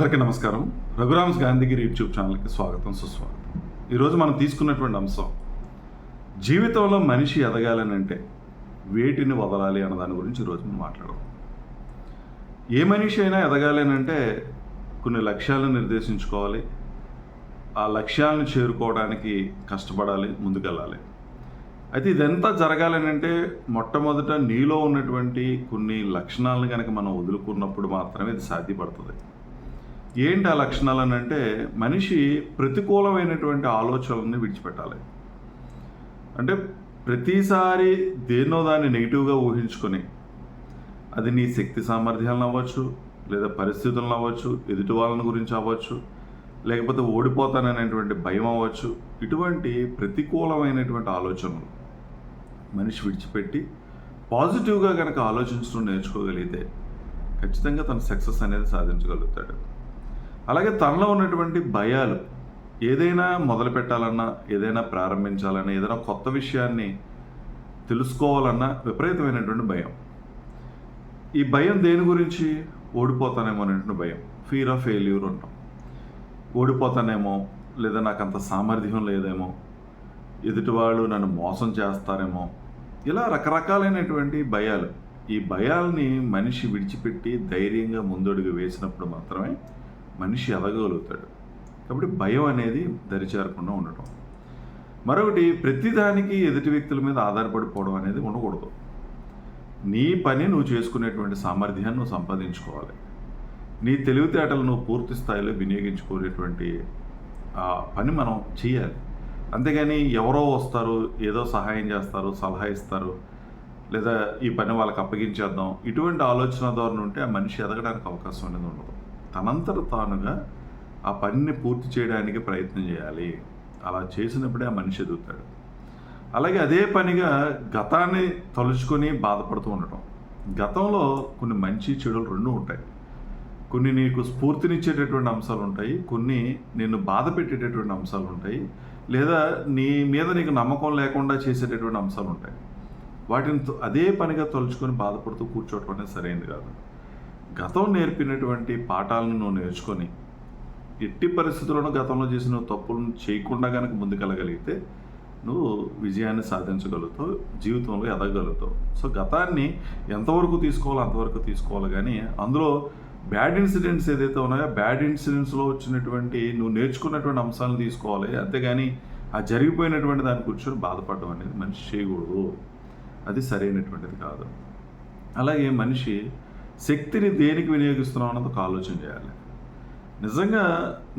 అందరికీ నమస్కారం. రఘురామ్స్ గాంధీగిరి యూట్యూబ్ ఛానల్కి స్వాగతం సుస్వాగతం. ఈరోజు మనం తీసుకున్నటువంటి అంశం జీవితంలో మనిషి ఎదగాలని అంటే వేటిని వదలాలి అన్న దాని గురించి ఈరోజు మనం మాట్లాడదాం. ఏ మనిషి అయినా ఎదగాలి అని అంటే కొన్ని లక్ష్యాలను నిర్దేశించుకోవాలి. ఆ లక్ష్యాలను చేరుకోవడానికి కష్టపడాలి ముందుకెళ్ళాలి. అయితే ఇదంతా జరగాలని అంటే మొట్టమొదట నీలో ఉన్నటువంటి కొన్ని లక్షణాలను కనుక మనం వదులుకున్నప్పుడు మాత్రమే ఇది సాధ్యపడుతుంది. ఏంటి ఆ లక్షణాలు అని అంటే మనిషి ప్రతికూలమైనటువంటి ఆలోచనలను విడిచిపెట్టాలి. అంటే ప్రతిసారి దేన్నో దాన్ని నెగిటివ్గా ఊహించుకొని అది నీ శక్తి సామర్థ్యాలను అవ్వచ్చు లేదా పరిస్థితులను అవ్వచ్చు ఎదుటి వాళ్ళని గురించి అవ్వచ్చు లేకపోతే ఓడిపోతాననేటువంటి భయం అవ్వచ్చు. ఇటువంటి ప్రతికూలమైనటువంటి ఆలోచనలు మనిషి విడిచిపెట్టి పాజిటివ్గా కనుక ఆలోచించడం నేర్చుకోగలిగితే ఖచ్చితంగా తన సక్సెస్ అనేది సాధించగలుగుతాడు. అలాగే తనలో ఉన్నటువంటి భయాలు ఏదైనా మొదలు పెట్టాలన్నా ఏదైనా ప్రారంభించాలన్నా ఏదైనా కొత్త విషయాన్ని తెలుసుకోవాలన్నా విపరీతమైనటువంటి భయం. ఈ భయం దేని గురించి? ఓడిపోతానేమో అనేటువంటి భయం. ఫీర్ ఆఫ్ ఫెయిల్యూర్ ఉంటాం ఓడిపోతానేమో లేదా నాకు అంత సామర్థ్యం లేదేమో ఎదుటివాళ్ళు నన్ను మోసం చేస్తారేమో ఇలా రకరకాలైనటువంటి భయాలు. ఈ భయాల్ని మనిషి విడిచిపెట్టి ధైర్యంగా ముందడుగు వేసినప్పుడు మాత్రమే మనిషి ఎదగగలుగుతాడు. కాబట్టి భయం అనేది దరిచేరకుండా ఉండటం. మరొకటి ప్రతిదానికి ఎదుటి వ్యక్తుల మీద ఆధారపడిపోవడం అనేది ఉండకూడదు. నీ పని నువ్వు చేసుకునేటువంటి సామర్థ్యాన్ని నువ్వు సంపాదించుకోవాలి. నీ తెలివితేటలు నువ్వు పూర్తి స్థాయిలో వినియోగించుకునేటువంటి ఆ పని మనం చేయాలి. అంతేగాని ఎవరో వస్తారు ఏదో సహాయం చేస్తారు సలహా ఇస్తారు లేదా ఈ పని వాళ్ళకి అప్పగించేద్దాం ఇటువంటి ఆలోచన ధోరణి ఉంటే ఆ మనిషి ఎదగడానికి అవకాశం అనేది ఉండదు. తనంతట తానుగా ఆ పనిని పూర్తి చేయడానికి ప్రయత్నం చేయాలి. అలా చేసినప్పుడే ఆ మనిషి ఎదుగుతాడు. అలాగే అదే పనిగా గతాన్ని తలుచుకొని బాధపడుతూ ఉండటం. గతంలో కొన్ని మంచి చెడులు రెండు ఉంటాయి. కొన్ని నీకు స్ఫూర్తినిచ్చేటటువంటి అంశాలు ఉంటాయి. కొన్ని నిన్ను బాధ పెట్టేటటువంటి అంశాలు ఉంటాయి. లేదా నీ మీద నీకు నమ్మకం లేకుండా చేసేటటువంటి అంశాలు ఉంటాయి. వాటిని అదే పనిగా తలుచుకొని బాధపడుతూ కూర్చోవటం అనేది సరైనది కాదు. గతం నేర్పినటువంటి పాఠాలను నువ్వు నేర్చుకొని ఎట్టి పరిస్థితుల్లోనూ గతంలో చేసిన తప్పులను చేయకుండా కనుక ముందుకెళ్ళగలిగితే నువ్వు విజయాన్ని సాధించగలుగుతావు జీవితంలో ఎదగలుగుతావు సో గతాన్ని ఎంతవరకు తీసుకోవాలో అంతవరకు తీసుకోవాలి కానీ అందులో బ్యాడ్ ఇన్సిడెంట్స్ ఏదైతే ఉన్నాయో బ్యాడ్ ఇన్సిడెంట్స్లో వచ్చినటువంటి నువ్వు నేర్చుకున్నటువంటి అంశాలను తీసుకోవాలి. అంతేగాని ఆ జరిగిపోయినటువంటి దాన్ని కూర్చొని బాధపడడం అనేది మనిషి చేయకూడదు. అది సరైనటువంటిది కాదు. అలాగే మనిషి శక్తిని దేనికి వినియోగిస్తున్నావు అన్నది ఒక ఆలోచన చేయాలి. నిజంగా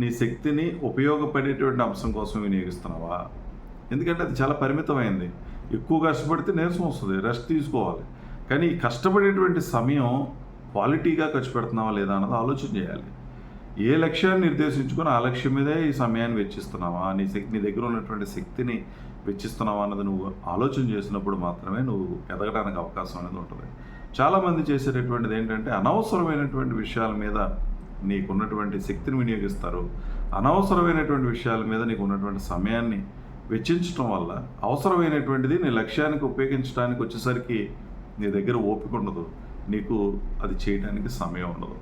నీ శక్తిని ఉపయోగపడేటువంటి అంశం కోసం వినియోగిస్తున్నావా? ఎందుకంటే అది చాలా పరిమితమైంది. ఎక్కువ కష్టపడితే నీరసం వస్తుంది రెస్ట్ తీసుకోవాలి. కానీ కష్టపడేటువంటి సమయం క్వాలిటీగా ఖర్చు పెడుతున్నావా లేదా అన్నది ఆలోచన చేయాలి. ఏ లక్ష్యాన్ని నిర్దేశించుకొని ఆ లక్ష్యం మీదే ఈ సమయాన్ని వెచ్చిస్తున్నావా? నీ శక్తి నీ దగ్గర ఉన్నటువంటి శక్తిని వెచ్చిస్తున్నావా అన్నది నువ్వు ఆలోచన చేసినప్పుడు మాత్రమే నువ్వు ఎదగడానికి అవకాశం అనేది ఉంటుంది. చాలామంది చేసేటటువంటిది ఏంటంటే అనవసరమైనటువంటి విషయాల మీద నీకున్నటువంటి శక్తిని వినియోగిస్తారు. అనవసరమైనటువంటి విషయాల మీద నీకు ఉన్నటువంటి సమయాన్ని వెచ్చించడం వల్ల అవసరమైనటువంటిది నీ లక్ష్యానికి ఉపయోగించడానికి వచ్చేసరికి నీ దగ్గర ఓపిక ఉండదు. నీకు అది చేయడానికి సమయం ఉండదు.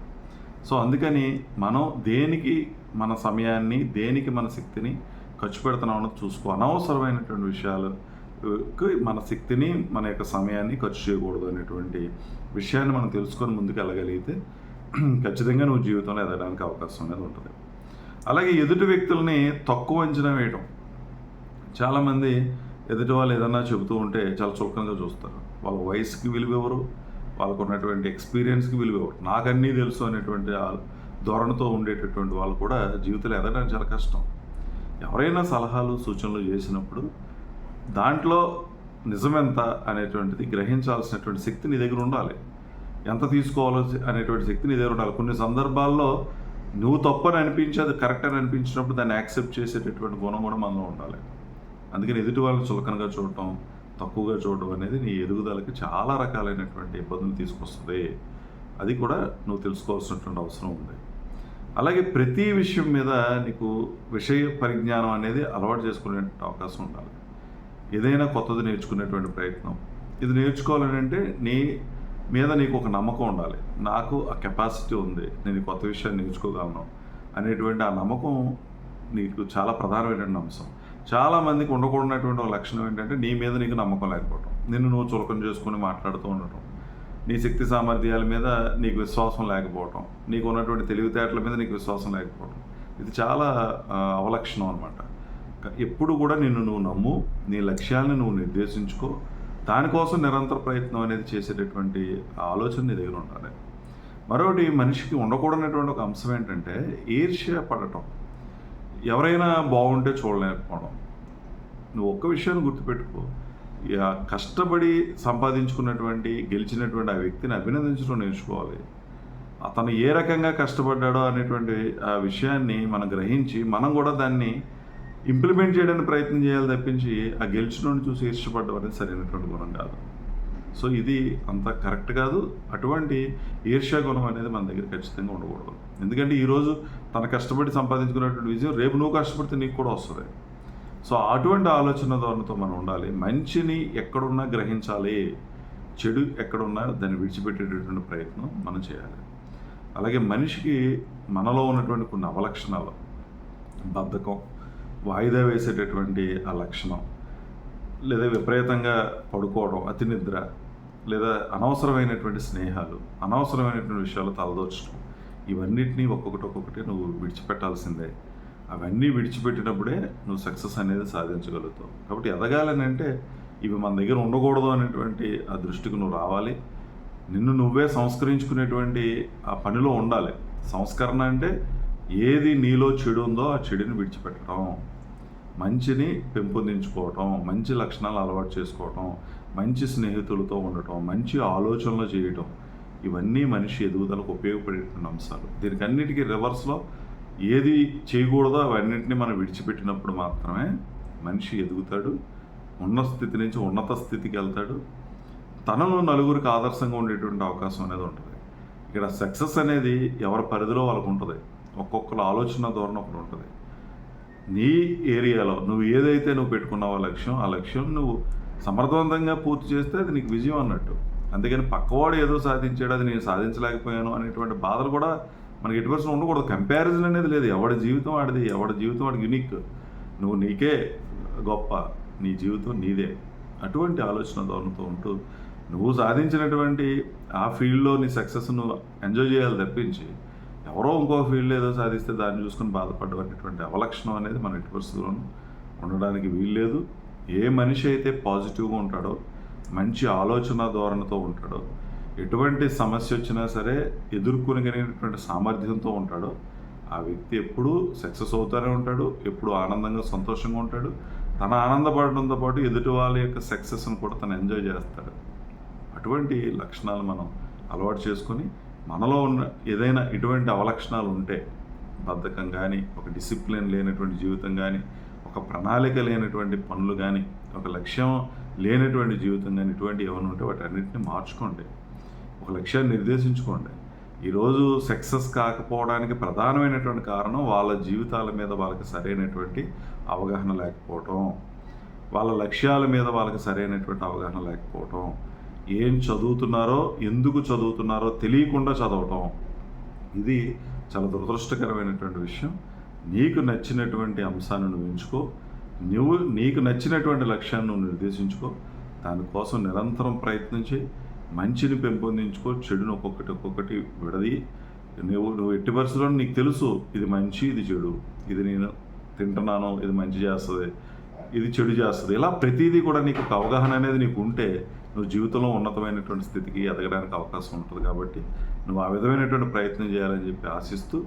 సో అందుకని మనం దేనికి మన సమయాన్ని దేనికి మన శక్తిని ఖర్చు పెడుతున్నామో చూసుకో. అనవసరమైనటువంటి విషయాలు మన శక్తిని మన యొక్క సమయాన్ని ఖర్చు చేయకూడదు అనేటువంటి విషయాన్ని మనం తెలుసుకొని ముందుకు వెళ్ళగలిగితే ఖచ్చితంగా నువ్వు జీవితంలో ఎదగడానికి అవకాశం అనేది ఉంటుంది. అలాగే ఎదుటి వ్యక్తుల్ని తక్కువ అంచనా వేయడం చాలామంది ఎదుటి వాళ్ళు ఏదన్నా చెబుతూ ఉంటే చాలా చులకంగా చూస్తారు. వాళ్ళ వయసుకి విలువ ఎవరు? వాళ్ళకు ఉన్నటువంటి ఎక్స్పీరియన్స్కి విలువ ఎవరు? నాకన్నీ తెలుసు అనేటువంటి ధోరణితో ఉండేటటువంటి వాళ్ళు కూడా జీవితంలో ఎదగడానికి చాలా కష్టం. ఎవరైనా సలహాలు సూచనలు చేసినప్పుడు దాంట్లో నిజమెంత అనేటువంటిది గ్రహించాల్సినటువంటి శక్తి నీ దగ్గర ఉండాలి. ఎంత తీసుకోవాలో అనేటువంటి శక్తి నీ దగ్గర ఉండాలి. కొన్ని సందర్భాల్లో నువ్వు తప్పని అనిపించి అది కరెక్ట్ అని అనిపించినప్పుడు దాన్ని యాక్సెప్ట్ చేసేటటువంటి గుణం కూడా మనలో ఉండాలి. అందుకని ఎదుటి వాళ్ళని చులకనగా చూడటం తక్కువగా చూడడం అనేది నీ ఎదుగుదలకి చాలా రకాలైనటువంటి ఇబ్బందులు తీసుకొస్తుంది. అది కూడా నువ్వు తెలుసుకోవాల్సినటువంటి అవసరం ఉంది. అలాగే ప్రతి విషయం మీద నీకు విషయ పరిజ్ఞానం అనేది అలవాటు చేసుకునే అవకాశం ఉండాలి. ఏదైనా కొత్తది నేర్చుకునేటువంటి ప్రయత్నం. ఇది నేర్చుకోవాలని అంటే నీ మీద నీకు ఒక నమ్మకం ఉండాలి. నాకు ఆ కెపాసిటీ ఉంది. నేను కొత్త విషయాన్ని నేర్చుకోగలను అనేటువంటి ఆ నమ్మకం నీకు చాలా ప్రధానమైనటువంటి అంశం. చాలా మందికి ఉండకూడనటువంటి ఒక లక్షణం ఏంటంటే నీ మీద నీకు నమ్మకం లేకపోవడం నిన్ను నువ్వు చులకం చేసుకుని మాట్లాడుతూ ఉండటం. నీ శక్తి సామర్థ్యాల మీద నీకు విశ్వాసం లేకపోవటం. నీకు ఉన్నటువంటి తెలివితేటల మీద నీకు విశ్వాసం లేకపోవటం. ఇది చాలా అవలక్షణం అనమాట ఎప్పుడు కూడా నిన్ను నువ్వు నమ్ము నీ లక్ష్యాలను నువ్వు నిర్దేశించుకో. దానికోసం నిరంతర ప్రయత్నం అనేది చేసేటటువంటి ఆలోచన నీ దగ్గర ఉండాలి. మరొకటి మనిషికి ఉండకూడనటువంటి ఒక అంశం ఏంటంటే ఈర్ష్య పడటం. ఎవరైనా బాగుంటే చూడలేకపోవడం. నువ్వు ఒక్క విషయాన్ని గుర్తుపెట్టుకో. ఇక కష్టపడి సంపాదించుకున్నటువంటి గెలిచినటువంటి ఆ వ్యక్తిని అభినందించడం నేర్చుకోవాలి. అతను ఏ రకంగా కష్టపడ్డాడో అనేటువంటి ఆ విషయాన్ని మనం గ్రహించి మనం కూడా దాన్ని ఇంప్లిమెంట్ చేయడానికి ప్రయత్నం చేయాలి తప్పించి ఆ గెలిచినోడిని చూసి ఈర్ష్యపడడం అనేది సరైనటువంటి గుణం కాదు. సో ఇది అంత కరెక్ట్ కాదు. అటువంటి ఈర్ష్యా గుణం అనేది మన దగ్గర ఖచ్చితంగా ఉండకూడదు. ఎందుకంటే ఈరోజు తన కష్టపడి సంపాదించుకున్నటువంటి విజయం రేపు నువ్వు కష్టపడితే నీకు కూడా వస్తుంది. సో అటువంటి ఆలోచన ధోరణితో మనం ఉండాలి. మంచిని ఎక్కడున్నా గ్రహించాలి. చెడు ఎక్కడున్నా దాన్ని విడిచిపెట్టేటటువంటి ప్రయత్నం మనం చేయాలి. అలాగే మనిషికి మనలో ఉన్నటువంటి కొన్ని అవలక్షణాలు బద్ధకం వాయిదా వేసేటటువంటి ఆ లక్షణం. లేదా విపరీతంగా పడుకోవడం అతి నిద్ర లేదా అనవసరమైనటువంటి స్నేహాలు అనవసరమైనటువంటి విషయాలు తలదోచడం ఇవన్నిటినీ ఒక్కొక్కటి ఒక్కొక్కటి నువ్వు విడిచిపెట్టాల్సిందే. అవన్నీ విడిచిపెట్టినప్పుడే నువ్వు సక్సెస్ అనేది సాధించగలుగుతావు. కాబట్టి ఎదగాలని అంటే ఇవి మన దగ్గర ఉండకూడదు అనేటువంటి ఆ దృష్టికి నువ్వు రావాలి. నిన్ను నువ్వే సంస్కరించుకునేటువంటి ఆ పనిలో ఉండాలి. సంస్కరణ అంటే ఏది నీలో చెడు ఉందో ఆ చెడుని విడిచిపెట్టడం. మంచిని పెంపొందించుకోవటం మంచి లక్షణాలు అలవాటు చేసుకోవటం మంచి స్నేహితులతో ఉండటం మంచి ఆలోచనలు చేయటం ఇవన్నీ మనిషి ఎదుగుదలకు ఉపయోగపడేటువంటి అంశాలు. దీనికి అన్నిటికీ రివర్స్లో ఏది చేయకూడదో అవన్నింటినీ మనం విడిచిపెట్టినప్పుడు మాత్రమే మనిషి ఎదుగుతాడు ఉన్న స్థితి నుంచి ఉన్నత స్థితికి వెళ్తాడు. తనను నలుగురికి ఆదర్శంగా ఉండేటువంటి అవకాశం అనేది ఉంటుంది. ఇక్కడ సక్సెస్ అనేది ఎవరి పరిధిలో వాళ్ళకు ఉంటుంది ఒక్కొక్కరు ఆలోచన ధోరణి ఒకటి ఉంటుంది. నీ ఏరియాలో నువ్వు ఏదైతే నువ్వు పెట్టుకున్నావో లక్ష్యం ఆ లక్ష్యం నువ్వు సమర్థవంతంగా పూర్తి చేస్తే అది నీకు విజయం అన్నట్టు. అందుకని పక్కవాడు ఏదో సాధించాడు అది నేను సాధించలేకపోయాను అనేటువంటి బాధలు కూడా మనకి ఎటు పర్సెంట్ ఉండకూడదు. కంపారిజన్ అనేది లేదు. ఎవడి జీవితం వాడిది ఎవడి జీవితం వాడికి యునిక్ నువ్వు నీకే గొప్ప నీ జీవితం నీదే. అటువంటి ఆలోచన ధోరణితో ఉంటూ నువ్వు సాధించినటువంటి ఆ ఫీల్డ్లో నీ సక్సెస్ నువ్వు ఎంజాయ్ చేయాలి తప్పించి ఎవరో ఇంకో ఫీల్డ్ ఏదో సాధిస్తే దాన్ని చూసుకొని బాధపడేటువంటి అవలక్షణం అనేది మన ఎట్టి పరిస్థితుల్లోనూ ఉండడానికి వీల్లేదు. ఏ మనిషి అయితే పాజిటివ్గా ఉంటాడో మంచి ఆలోచన ధోరణితో ఉంటాడో ఎటువంటి సమస్య వచ్చినా సరే ఎదుర్కొనగలిగినటువంటి సామర్థ్యంతో ఉంటాడో ఆ వ్యక్తి ఎప్పుడూ సక్సెస్ అవుతూనే ఉంటాడు ఎప్పుడు ఆనందంగా సంతోషంగా ఉంటాడు. తన ఆనందపడడంతో పాటు ఎదుటి వాళ్ళ యొక్క సక్సెస్ని కూడా తను ఎంజాయ్ చేస్తాడు. అటువంటి లక్షణాలు మనం అలవాటు చేసుకొని మనలో ఉన్న ఏదైనా ఇటువంటి అవలక్షణాలు ఉంటే బద్ధకం కానీ ఒక డిసిప్లిన్ లేనటువంటి జీవితం కానీ ఒక ప్రణాళిక లేనటువంటి పనులు కానీ ఒక లక్ష్యం లేనటువంటి జీవితం కానీ ఇటువంటి ఏమైనా ఉంటే వాటి అన్నింటినీ మార్చుకోండి. ఒక లక్ష్యాన్ని నిర్దేశించుకోండి. ఈరోజు సక్సెస్ కాకపోవడానికి ప్రధానమైనటువంటి కారణం వాళ్ళ జీవితాల మీద వాళ్ళకి సరైనటువంటి అవగాహన లేకపోవటం. వాళ్ళ లక్ష్యాల మీద వాళ్ళకి సరైనటువంటి అవగాహన లేకపోవటం. ఏం చదువుతున్నారో ఎందుకు చదువుతున్నారో తెలియకుండా చదవటం. ఇది చాలా దురదృష్టకరమైనటువంటి విషయం. నీకు నచ్చినటువంటి అంశాన్ని నువ్వు ఎంచుకో. నువ్వు నీకు నచ్చినటువంటి లక్ష్యాన్ని నువ్వు నిర్దేశించుకో. దానికోసం నిరంతరం ప్రయత్నించి మంచిని పెంపొందించుకో. చెడును ఒక్కొక్కటి ఒక్కొక్కటి విడది నువ్వు నువ్వు ఎట్టి పరిస్థితుల్లో నీకు తెలుసు ఇది మంచి ఇది చెడు. ఇది నేను తింటున్నాను ఇది మంచి చేస్తుంది ఇది చెడు చేస్తుంది. ఇలా ప్రతిదీ కూడా నీకు ఒక అవగాహన అనేది నీకు ఉంటే నువ్వు జీవితంలో ఉన్నతమైనటువంటి స్థితికి ఎదగడానికి అవకాశం ఉంటుంది కాబట్టి నువ్వు ఆ విధమైనటువంటి ప్రయత్నం చేయాలని చెప్పి ఆశిస్తూ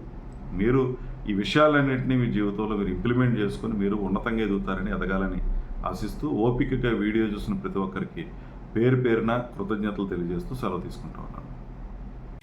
మీరు ఈ విషయాలన్నింటినీ మీ జీవితంలో మీరు ఇంప్లిమెంట్ చేసుకొని మీరు ఉన్నతంగా ఎదుగుతారని ఎదగాలని ఆశిస్తూ ఓపికగా వీడియో చూసిన ప్రతి ఒక్కరికి పేరు పేరున కృతజ్ఞతలు తెలియజేస్తూ సెలవు తీసుకుంటూ ఉన్నాను.